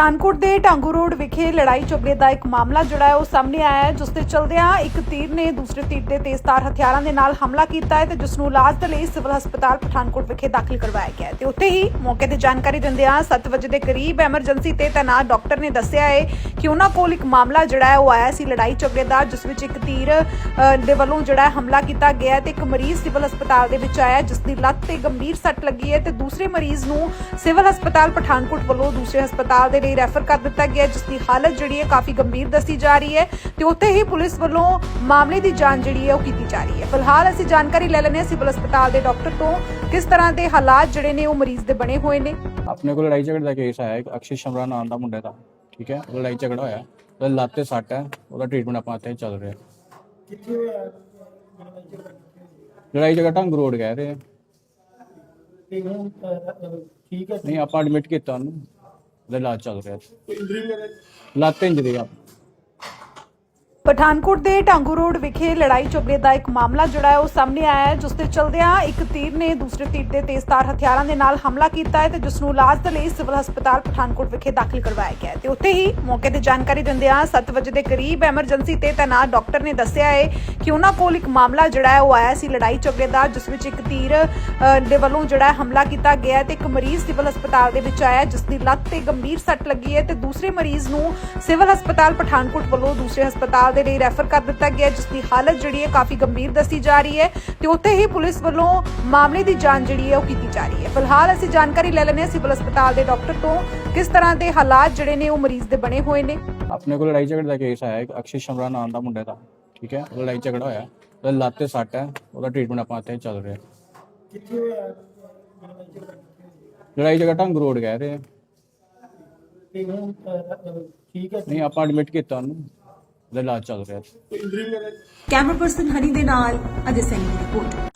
ਪਠਾਨਕੋਟ ਦੇ ਢਾਂਗੂ ਰੋਡ ਵਿਖੇ ਲੜਾਈ ਝਗੜੇ ਦਾ ਇੱਕ ਮਾਮਲਾ ਜਿਹੜਾ ਹੈ ਉਹ ਸਾਹਮਣੇ ਆਇਆ ਹੈ, ਜਿਸ ਦੇ ਚਲਦਿਆਂ ਇੱਕ ਤੀਰ ਨੇ ਦੂਸਰੇ ਤੀਰ ਦੇ ਤੇਜ਼ਧਾਰ ਹਥਿਆਰਾਂ ਦੇ ਨਾਲ ਹਮਲਾ ਕੀਤਾ ਹੈ ਤੇ ਜਿਸ ਨੂੰ ਇਲਾਜ ਦੇ ਲਈ ਸਿਵਲ ਹਸਪਤਾਲ ਪਠਾਨਕੋਟ ਵਿਖੇ ਦਾਖਲ ਕਰਵਾਇਆ ਗਿਆ ਹੈ। ਤੇ ਉੱਥੇ ਹੀ ਮੌਕੇ ਤੇ ਜਾਣਕਾਰੀ ਦਿੰਦਿਆਂ 7 ਵਜੇ ਦੇ ਕਰੀਬ ਐਮਰਜੈਂਸੀ ਤੇ ਤੈਨਾਤ ਡਾਕਟਰ ਨੇ ਦੱਸਿਆ ਹੈ ਕਿ ਉਹਨਾਂ ਕੋਲ ਇੱਕ ਮਾਮਲਾ ਜਿਹੜਾ ਹੈ ਉਹ ਆਇਆ ਸੀ ਲੜਾਈ ਝਗੜੇ ਦਾ, ਜਿਸ ਵਿੱਚ ਇੱਕ ਤੀਰ ਦੇ ਵੱਲੋਂ ਜਿਹੜਾ ਹੈ ਹਮਲਾ ਕੀਤਾ ਗਿਆ ਤੇ ਇੱਕ ਮਰੀਜ਼ ਸਿਵਲ ਹਸਪਤਾਲ ਦੇ ਵਿੱਚ ਆਇਆ ਜਿਸ ਦੀ ਲੱਤ ਤੇ ਗੰਭੀਰ ਸੱਟ ਲੱਗੀ ਹੈ ਤੇ ਦੂਸਰੇ ਮਰੀਜ਼ ਨੂੰ ਸਿਵਲ ਹਸਪਤਾਲ ਪਠਾਨਕੋਟ ਵੱਲੋਂ ਦੂਸਰੇ ਹਸਪਤਾਲ ਦੇ ਲਈ ਰੈਫਰ ਕਰ ਦਿੱਤਾ ਗਿਆ ਜਿਸ ਦੀ ਹਾਲਤ ਜਿਹੜੀ ਹੈ ਕਾਫੀ ਗੰਭੀਰ ਦੱਸੀ ਜਾ ਰਹੀ ਹੈ ਤੇ ਉੱਥੇ ਹੀ ਪੁਲਿਸ ਵੱਲੋਂ ਮਾਮਲੇ ਦੀ ਜਾਂਚ ਜਿਹੜੀ ਹੈ ਉਹ ਕੀਤੀ ਜਾ ਰਹੀ ਹੈ। ਫਿਲਹਾਲ ਅਸੀਂ ਜਾਣਕਾਰੀ ਲੈ ਹਾਂ ਸਿਵਲ ਹਸਪਤਾਲ ਦੇ ਡਾਕਟਰ ਤੋਂ ਕਿਸ ਤਰ੍ਹਾਂ ਦੇ ਹਾਲਾਤ ਜਿਹੜੇ ਨੇ ਉਹ ਮਰੀਜ਼ ਦੇ ਬਣੇ ਹੋਏ ਨੇ। ਆਪਣੇ ਕੋਲ ਲੜਾਈ ਝਗੜੇ ਦਾ ਕੇਸ ਆਇਆ ਇੱਕ ਅਕਸ਼ੇ ਸ਼ਮਰਾ ਨਾਮ ਦਾ ਮੁੰਡੇ ਦਾ ਠੀਕ ਹੈ? ਲੜਾਈ ਝਗੜਾ ਹੋਇਆ ਉਹਦੇ ਲੱਤ ਤੇ ਸੱਟ ਹੈ ਉਹਦਾ ਟ੍ਰੀਟਮੈਂਟ ਆਪਾਂ ਇੱਥੇ ਚੱਲ ਰਿਹਾ। ਕਿੱਥੇ ਹੋਇਆ? ਲੜਾਈ ਝਗੜਾ ਢੰਗ ਰੋਡ ਗਏ ਰਹੇ ਆ। ਤੇ ਠੀਕ ਹੈ। ਨਹੀਂ ਆਪਾਂ ਐਡਮਿਟ ਕੀਤਾ ਉਹਨੂੰ। ਉਹਦਾ ਇਲਾਜ ਚੱਲ ਰਿਹਾ। ਕੋਈ ਇੰਜਰੀ ਵਗੈਰਾ? ਲੱਤ ਇੰਜਰੀ ਆ। ਪਠਾਨਕੋਟ ਦੇ ਢਾਂਗੂ ਰੋਡ ਵਿਖੇ ਲੜਾਈ ਝਗੜੇ ਦਾ ਇੱਕ ਮਾਮਲਾ ਜਿਹੜਾ ਹੈ ਉਹ ਸਾਹਮਣੇ ਆਇਆ ਹੈ, ਜਿਸ ਦੇ ਚਲਦਿਆਂ ਇੱਕ ਤੀਰ ਨੇ ਦੂਸਰੇ ਤੀਰ ਦੇ ਤੇਜ਼ਧਾਰ ਹਥਿਆਰਾਂ ਦੇ ਨਾਲ ਹਮਲਾ ਕੀਤਾ ਹੈ ਤੇ ਜਿਸ ਨੂੰ ਇਲਾਜ ਦੇ ਲਈ ਸਿਵਲ ਹਸਪਤਾਲ ਪਠਾਨਕੋਟ ਵਿਖੇ ਦਾਖਲ ਕਰਵਾਇਆ ਗਿਆ ਹੈ। ਤੇ ਉੱਥੇ ਹੀ ਮੌਕੇ ਤੇ ਜਾਣਕਾਰੀ ਦਿੰਦਿਆਂ 7 ਵਜੇ ਦੇ ਕਰੀਬ ਐਮਰਜੈਂਸੀ ਤੇ ਤੈਨਾਤ ਡਾਕਟਰ ਨੇ ਦੱਸਿਆ ਹੈ ਕਿ ਉਹਨਾਂ ਕੋਲ ਇੱਕ ਮਾਮਲਾ ਜਿਹੜਾ ਹੈ ਉਹ ਆਇਆ ਸੀ ਲੜਾਈ ਝਗੜੇ ਦਾ, ਜਿਸ ਵਿੱਚ ਇੱਕ ਤੀਰ ਦੇ ਵੱਲੋਂ ਜਿਹੜਾ ਹਮਲਾ ਕੀਤਾ ਗਿਆ ਤੇ ਇੱਕ ਮਰੀਜ਼ ਸਿਵਲ ਹਸਪਤਾਲ ਦੇ ਵਿੱਚ ਆਇਆ ਜਿਸ ਦੀ ਲੱਤ ਤੇ ਗੰਭੀਰ ਸੱਟ ਲੱਗੀ ਹੈ ਤੇ ਦੂਸਰੇ ਮਰੀਜ਼ ਨੂੰ ਸਿਵਲ ਹਸਪਤਾਲ ਪਠਾਨਕੋਟ ਵੱਲੋਂ ਦੂਸਰੇ ਹਸਪਤਾਲ ਦੇ ਲਈ ਰੈਫਰ ਕਰ ਦਿੱਤਾ ਗਿਆ ਜਿਸ ਦੀ ਹਾਲਤ ਜਿਹੜੀ ਹੈ ਕਾਫੀ ਗੰਭੀਰ ਦੱਸੀ ਜਾ ਰਹੀ ਹੈ ਤੇ ਉੱਥੇ ਹੀ ਪੁਲਿਸ ਵੱਲੋਂ ਮਾਮਲੇ ਦੀ ਜਾਂਚ ਜਿਹੜੀ ਹੈ ਉਹ ਕੀਤੀ ਜਾ ਰਹੀ ਹੈ। ਫਿਲਹਾਲ ਅਸੀਂ ਜਾਣਕਾਰੀ ਲੈ ਲੈਂਦੇ ਹਾਂ ਸਿਵਲ ਹਸਪਤਾਲ ਦੇ ਡਾਕਟਰ ਤੋਂ ਕਿਸ ਤਰ੍ਹਾਂ ਦੇ ਹਾਲਾਤ ਜਿਹੜੇ ਨੇ ਉਹ ਮਰੀਜ਼ ਦੇ ਬਣੇ ਹੋਏ ਨੇ। ਆਪਣੇ ਕੋਲ ਲੜਾਈ ਝਗੜੇ ਦਾ ਕੇਸ ਆਇਆ ਇੱਕ ਅਕਸ਼ੇ ਸ਼ਮਰਾ ਨਾਮ ਦਾ ਮੁੰਡੇ ਦਾ ਠੀਕ ਹੈ? ਲੜਾਈ ਝਗੜਾ ਹੋਇਆ ਉਹਦੇ ਲੱਤ ਤੇ ਸੱਟ ਹੈ ਉਹਦਾ ਟ੍ਰੀਟਮੈਂਟ ਆਪਾਂ ਇੱਥੇ ਚੱਲ ਰਿਹਾ। ਕਿੱਥੇ ਹੋਇਆ? ਲੜਾਈ ਝਗੜਾ ਢੰਗ ਰੋਡ ਗਏ ਰਹੇ ਆ। ਠੀਕ ਹੈ। ਨਹੀਂ ਆਪਾਂ ਐਡਮਿਟ ਕੀਤਾ ਉਹਨੂੰ। ਉਹਦਾ ਇਲਾਜ ਚੱਲ ਰਿਹਾ। ਕੋਈ ਕੈਮਰਾ ਪਰਸਨ ਹਨੀ ਦੇ ਨਾਲ ਅਜੇ ਸੈਨੀ ਦੀ ਰਿਪੋਰਟ।